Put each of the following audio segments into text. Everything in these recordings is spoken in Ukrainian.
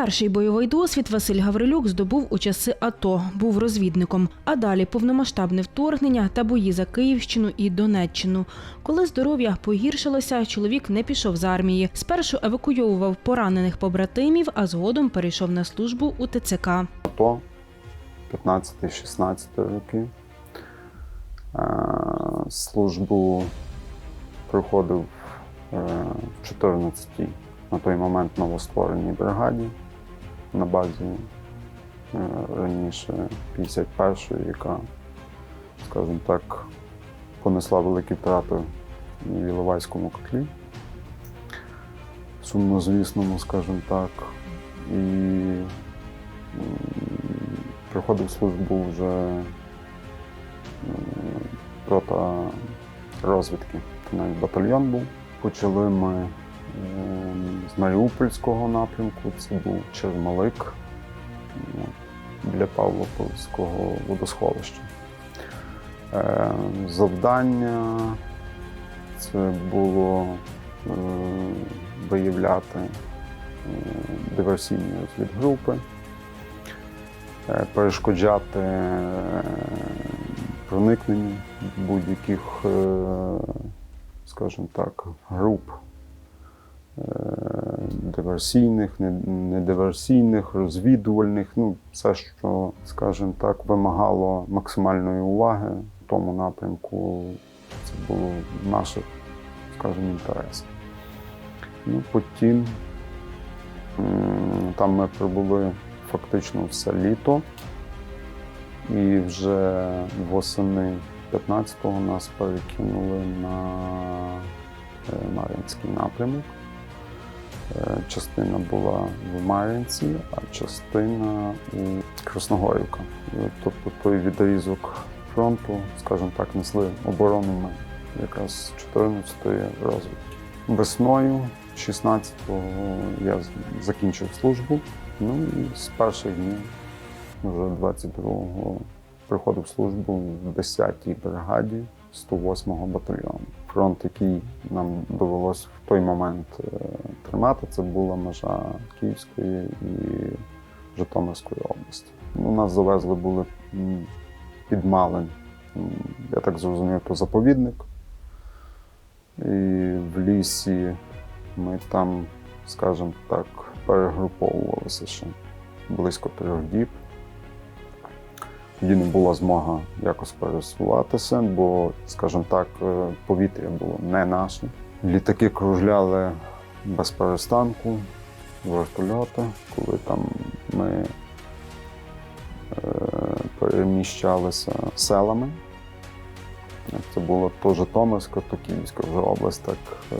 Перший бойовий досвід Василь Гаврилюк здобув у часи АТО, був розвідником. А далі повномасштабне вторгнення та бої за Київщину і Донеччину. Коли здоров'я погіршилося, чоловік не пішов з армії. Спершу евакуйовував поранених побратимів, а згодом перейшов на службу у ТЦК. АТО 15-16 роки. Е, Службу проходив е, в 14-й на той момент новоствореній бригаді на базі е, раніше 51-ї, яка, скажімо так, понесла великі втрати в Іловайському котлі. Сумнозвісному, скажімо так. І м, проходив службу вже м, проти розвідки. Навіть батальйон був. Почали ми ем, з Маріупольського напрямку, це був Чермалик ну, біля Павлопольського водосховища. Е, Завдання це було е, виявляти е, диверсійні розвідгрупи, перешкоджати проникненню будь-яких, скажімо так, груп диверсійних, недиверсійних, розвідувальних, ну, все, що, скажімо так, вимагало максимальної уваги в тому напрямку, це було в наших, скажімо, інтересах. Ну, потім там ми прибули фактично все літо, і вже восени 15-го нас перекинули на е, Мар'їнський напрямок. Е, Частина була в Мар'їнці, а частина у Красногорівка. Тобто той відрізок фронту, скажімо так, несли оборону ми якраз 14-ї розвідки. Весною 16-го я закінчив службу. Ну і з перших днів, вже 22-го, приходив службу в 10-й бригаді 108-го батальйону. Фронт, який нам довелось в той момент е, тримати, це була межа Київської і Житомирської області. Ну, нас завезли були під Малин. Я так зрозумів, то заповідник. І в лісі ми там, скажімо так, перегруповувалися ще близько трьох діб. Тоді не була змога якось пересуватися, бо, скажімо так, е, повітря було не наше. Літаки кружляли без перестанку, вертольоти, коли там ми е, переміщалися селами. Це було то Житомирська, то Київська вже область, так е,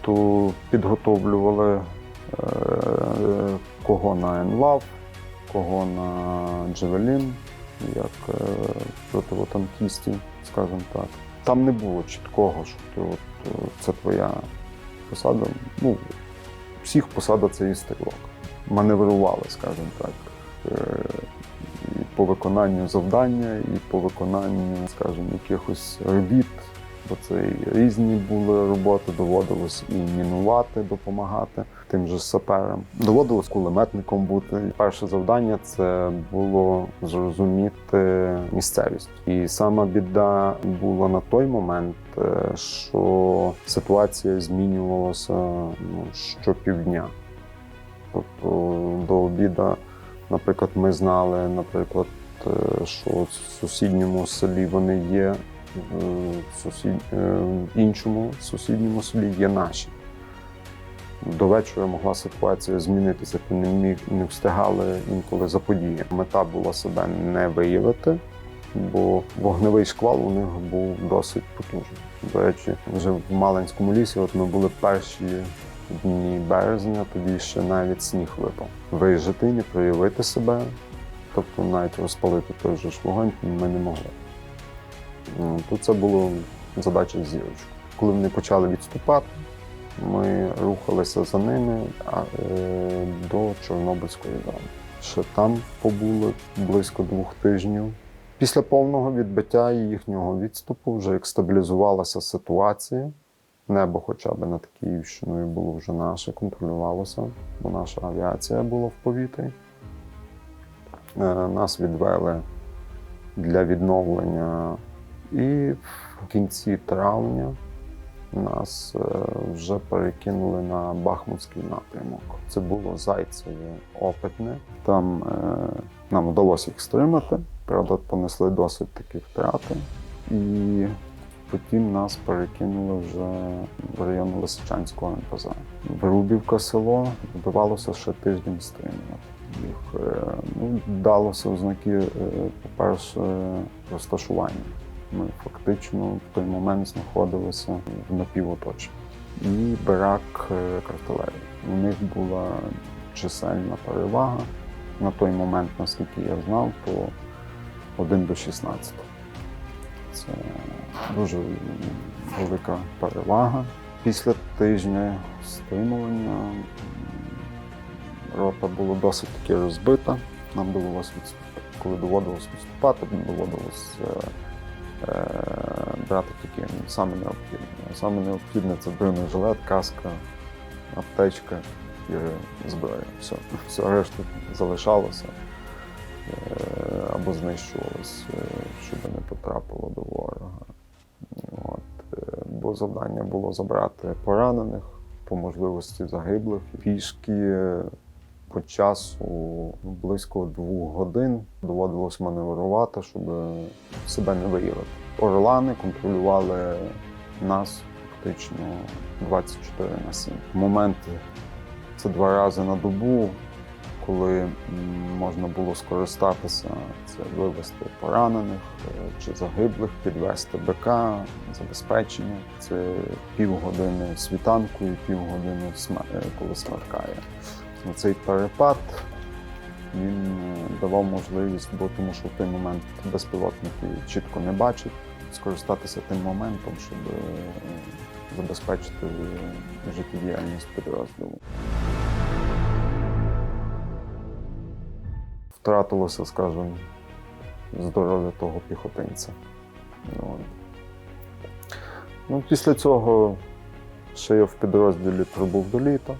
то підготовлювали кого на ЕНЛАВ, кого на Джевелін, як е, противотанкістів, скажімо так. Там не було чіткого, що ти от, е, це твоя посада. Ну, всіх посада це і стрілок. Маневрували, скажімо так. е, І по виконанню завдання, і по виконанню, скажімо, якихось робіт. Бо це і різні були роботи, доводилось і мінувати, допомагати тим же саперам. Доводилось кулеметником бути. Перше завдання це було зрозуміти місцевість. І сама біда була на той момент, е, що ситуація змінювалася ну, щопівдня. Тобто до обіда, наприклад, ми знали, наприклад, е, що в сусідньому селі вони є, сусід... е, іншому сусідньому селі є наші. До вечора могла ситуація змінитися, ти не, міг, не встигали інколи за подіями. Мета була себе не виявити, бо вогневий шквал у них був досить потужний. До речі, вже в Малинському лісі, от ми були перші дні березня, тоді ще навіть сніг випав. Виїжджати, не проявити себе, тобто навіть розпалити той же ж вогонь ми не могли. Ну, Тут це було задача зірочки. Коли вони почали відступати, ми рухалися за ними е, до Чорнобильської зони. Ще там побули близько двох тижнів. Після повного відбиття їхнього відступу, вже як стабілізувалася ситуація, небо хоча б над Київщиною було вже наше, контролювалося, бо наша авіація була в повітрі. Е, Нас відвели для відновлення. І в кінці травня нас е, вже перекинули на Бахмутський напрямок. Це було Зайцеве опитне. Там е, нам вдалося їх стримати. Правда, понесли досить такі втрати. І потім нас перекинули вже в район Лисичанського НПЗ. Врубівка село вдавалося ще тиждень стримувати. Їх е, ну, далося в знаки, е, по-перше, розташування. Ми фактично в той момент знаходилися в напівоточенні. І барак е, артилерії. У них була чисельна перевага. На той момент, наскільки я знав, то 1 до 16. Це дуже велика перевага. Після тижня стримування рота була досить таки розбита. Нам довелося відступати. Коли доводилось відступати, доводилось е, брати тільки саме необхідне. Саме необхідне це бронежилет, каска, аптечка і зброя. Все, все решта залишалося е, або знищувалось, е, щоб не потрапило до ворога. От, е, бо завдання було забрати поранених, по можливості загиблих. Пішки е, по часу близько двох годин доводилось маневрувати, щоб себе не виявити. Орлани контролювали нас фактично 24 на 7. Моменти це два рази на добу, коли можна було скористатися, це вивезти поранених е, чи загиблих, підвести БК, забезпечення. Це півгодини світанку і півгодини е, коли смеркає. Цей перепад він е, давав можливість, бо тому що в той момент безпілотники чітко не бачать, скористатися тим моментом, щоб е, забезпечити е, життєдіяльність підрозділу. Втратилося, скажімо, здоров'я того піхотинця. От. Ну, після цього ще я в підрозділі прибув до літа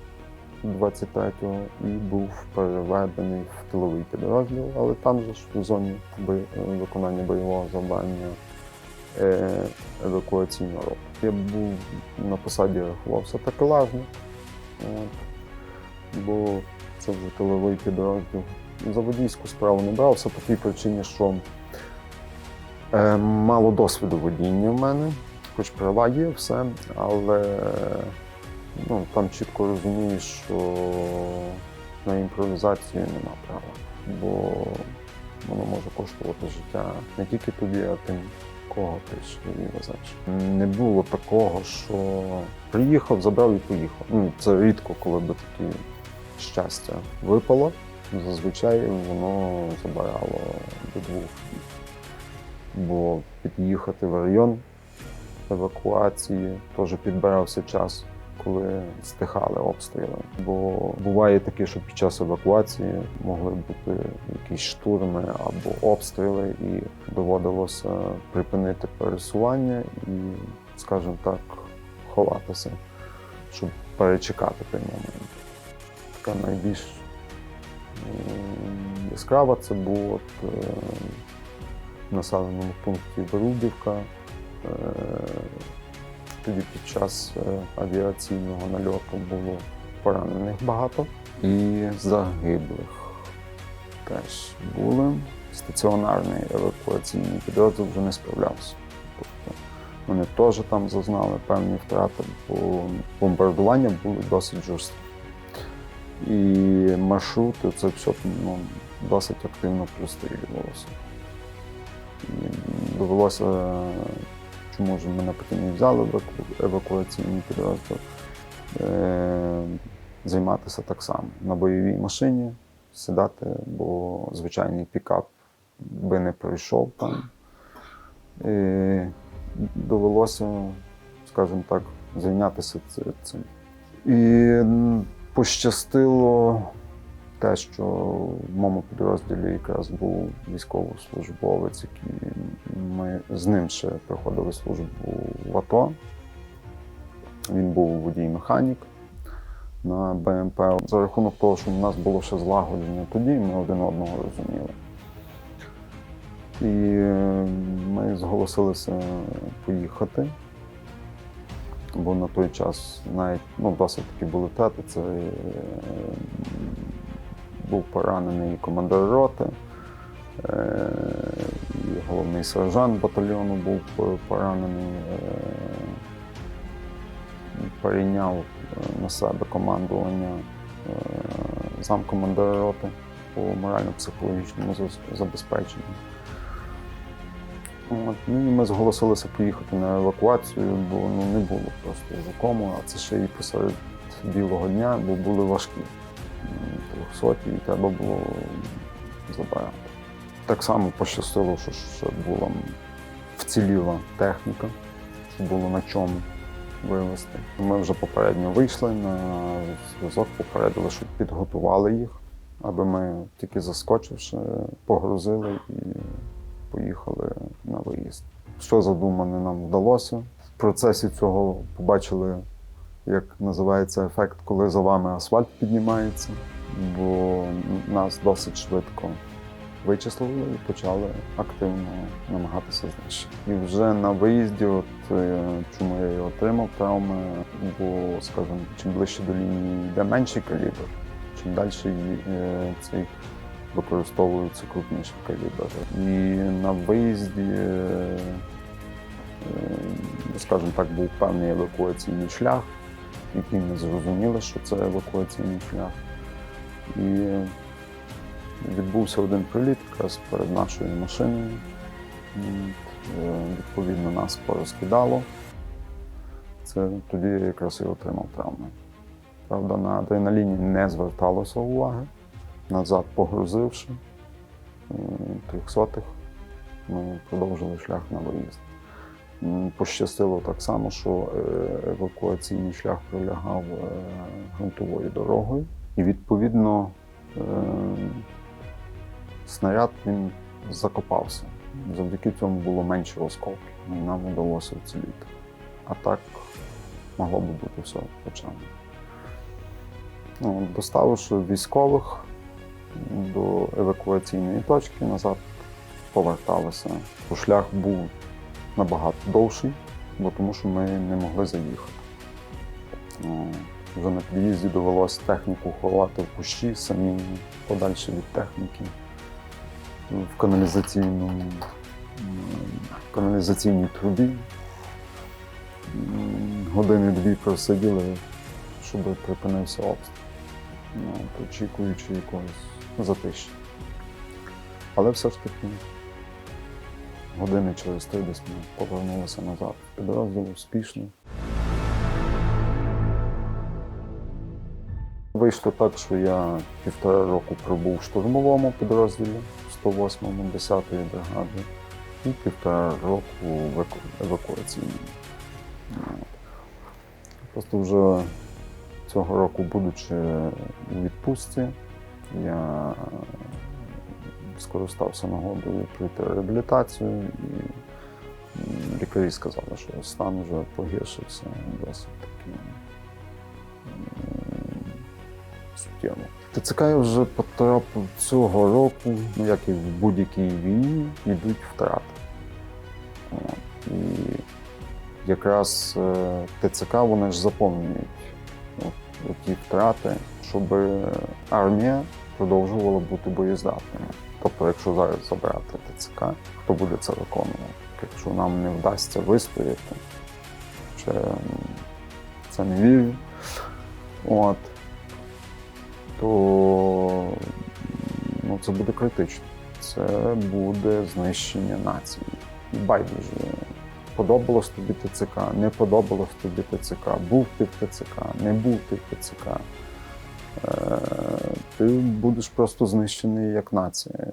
23-го і був переведений в тиловий підрозділ, але там же ж в зоні виконання бойового завдання е, евакуаційна рота. Я був на посаді рахувався такелажно, бо це вже тиловий підрозділ. За водійську справу не брався по тій причині, що е, мало досвіду водіння в мене, хоч права є, все, але ну, там чітко розумієш, що на імпровізацію нема права, бо воно може коштувати життя не тільки тобі, а тим, кого ти ж і везеш. Не було такого, що приїхав, забрав і поїхав. Ну, це рідко, коли би таке щастя випало. Зазвичай воно забирало до двох. Бо під'їхати в район евакуації теж підбирався час, коли стихали обстріли. Бо буває таке, що під час евакуації могли бути якісь штурми або обстріли, і доводилося припинити пересування і, скажімо так, ховатися, щоб перечекати той момент. Така найбільш яскрава це було е, в населеному пункті Берубівка. Тоді під час е, авіаційного нальоту було поранених багато і загиблих теж були. Стаціонарний евакуаційний підрозділ вже не справлявся. Тобто вони теж там зазнали певні втрати, бо бомбардування були досить жорсткі. І маршрути це все ну, досить активно прострілювалося. Довелося, чому ж мене потім і взяли в евакуаційний підрозділ, е, займатися так само на бойовій машині, сідати, бо звичайний пікап би не пройшов там. І довелося, скажімо так, зайнятися цим. І пощастило те, що в моєму підрозділі якраз був військовослужбовець, який ми з ним ще проходили службу в АТО. Він був водій-механік на БМП. За рахунок того, що в нас було ще злагодження тоді, ми один одного розуміли. І е, ми зголосилися поїхати. Бо на той час навіть ну, досить таки були втрати. Це е, був поранений командир роти, е, і головний сержант батальйону був поранений, е, перейняв е, на себе командування замкомандира роти по морально-психологічному забезпеченню. От, ну, і ми зголосилися поїхати на евакуацію, бо ну, не було просто за а це ще і посеред білого дня, бо були важкі. Трьохсоті, і треба було забирати. Так само пощастило, що ще була вціліла техніка, що було на чому вивезти. Ми вже попередньо вийшли на зв'язок, попередили, щоб підготували їх, аби ми тільки заскочивши, погрузили і поїхали на виїзд. Що задумане нам вдалося. В процесі цього побачили, як називається ефект, коли за вами асфальт піднімається, бо нас досить швидко вичислили і почали активно намагатися знищити. І вже на виїзді, от е, чому я і отримав травми, бо, скажімо, чим ближче до лінії йде менший калібр, чим далі е, цей використовується крупніший калібр. І на виїзді, е, скажімо так, був певний евакуаційний шлях, який ми зрозуміли, що це евакуаційний шлях. І відбувся один приліт якраз перед нашою машиною. Е, Відповідно, нас порозкидало. Це тоді я якраз і отримав травми. Правда, на адреналіні не зверталося уваги. Назад погрузивши е, трьохсотих, ми продовжили шлях на виїзд. Пощастило так само, що е, евакуаційний шлях пролягав ґрунтовою дорогою. І відповідно е, снаряд він закопався. Завдяки цьому було менше осколків, і нам вдалося вціліти. А так могло би бути все почано. Ну, доставивши військових до евакуаційної точки назад, поверталися. Бо шлях був набагато довший, бо тому що ми не могли заїхати. Ну, Вже на під'їзді довелося техніку ховати в кущі, самі подальше від техніки в каналізаційному м, каналізаційній трубі. Години-дві просиділи, щоб припинився обстріл, ну, очікуючи якогось затиші. Але все ж таки години через три десь ми повернулися назад. Підрозділ успішно. Вийшло так, що я півтора року пробув в штурмовому підрозділі 108-му 10-ї бригади і півтора року в евакуаційному. Просто вже цього року, будучи у відпустці, я скористався нагодою пройти реабілітацію і лікарі сказали, що стан вже погіршився досить таки суттєво. ТЦК я вже потрапив цього року, ну як і в будь-якій війні, йдуть втрати. І якраз е, ТЦК вони ж заповнюють ті втрати, щоб армія продовжувала бути боєздатною. Тобто, якщо зараз забрати ТЦК, хто буде це виконувати? Якщо нам не вдасться вистояти, чи це не вірю, от, то ну, це буде критично. Це буде знищення нації. Байдуже. Подобалось тобі ТЦК, не подобалось тобі ТЦК, був ти в ТЦК, не був ти в ТЦК. Е, ти будеш просто знищений як нація.